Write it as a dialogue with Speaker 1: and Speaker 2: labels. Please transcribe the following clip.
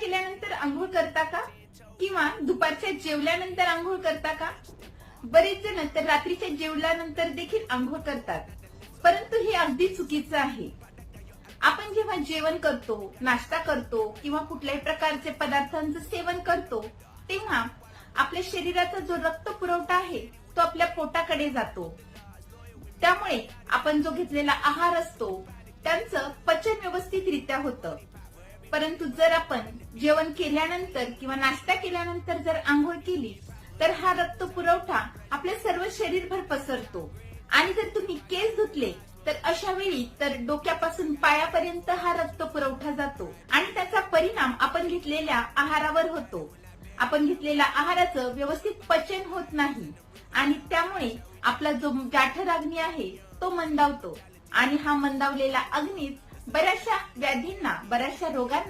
Speaker 1: केल्यानंतर आंघोळ करता का? किंवा दुपारच्या जेवल्यानंतर आंघोळ करता का? बरेच जण तर रात्रीच्या जेवल्यानंतर देखील आंघोळ करतात. परंतु हे अगदी चुकीचं आहे. आपण जेव्हा जेवण करतो नाश्ता करतो किंवा कुठल्याही प्रकारचे पदार्थांचं सेवन करतो तेव्हा आपल्या शरीराचा जो रक्त पुरवठा आहे तो आपल्या पोटाकडे जातो. त्यामुळे आपण जो घेतलेला आहार असतो त्यांचं पचन व्यवस्थितरित्या होतं. परंतु जर आपण जेवण केल्यानंतर किंवा नाश्ता केल्यानंतर जर आंघोळ केली तर हा रक्त पुरवठा आपल्या सर्व शरीरभर पसरतो. आणि जर तुम्ही केस धुतले तर अशा वेळी तर डोक्यापासून पायापर्यंत हा रक्त पुरवठा जातो आणि त्याचा परिणाम आपण घेतलेल्या आहारावर होतो. आपण घेतलेल्या आहाराचं व्यवस्थित पचन होत नाही आणि त्यामुळे आपला जो गाठर अग्नी आहे तो मंदावतो. आणि हा मंदावलेला अग्नीच बऱ्याचशा व्याधींना बऱ्याचशा रोगांना